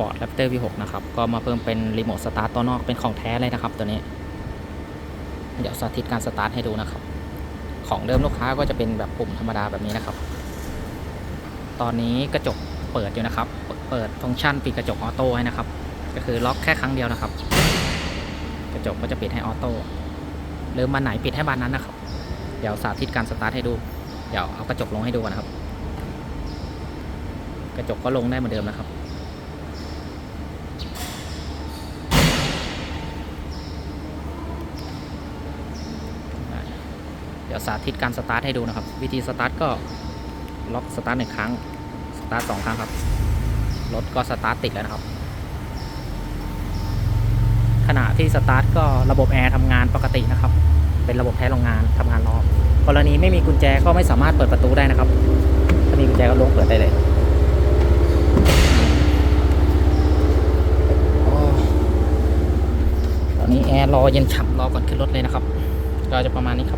Ford Raptor V6 นะครับ ก็มาเพิ่มเป็นรีโมทสตาร์ตตัวนอกเป็นของแท้เลยนะครับตัวนี้ เดี๋ยวสาธิตการสตาร์ทให้ดูนะครับ ของเดิมลูกค้าก็จะเป็นแบบปุ่มธรรมดาแบบนี้นะครับ ตอนนี้กระจกเปิดอยู่นะครับ เปิดฟังก์ชันปิดกระจกออโต้ให้นะครับ ก็คือล็อกแค่ครั้งเดียวนะครับ กระจกก็จะปิดให้ออโต้หรือมันไหนปิดให้บานนั้นนะครับ เดี๋ยวสาธิตการสตาร์ทให้ดู เดี๋ยวเอากระจกลงให้ดูก่อนนะครับ กระจกก็ลงได้เหมือนเดิมนะครับ ดี๋ยวสาธิตการสตาร์ทให้ดูนะครับ วิธีสตาร์ทก็ล็อกสตาร์ทหนึ่งครั้ง สตาร์ทสองครั้งครับ รถก็สตาร์ทติดแล้วนะครับ ขณะที่สตาร์ทก็ระบบแอร์ทำงานปกตินะครับ เป็นระบบแท้โรงงานทำงานรอบ กรณีไม่มีกุญแจก็ไม่สามารถเปิดประตูได้นะครับ ถ้ามีกุญแจก็ลงเปิดได้เลยตอนนี้แอร์รอเย็นฉ่ำรอก่อนขึ้นรถเลยนะครับ ก็จะประมาณนี้ครับ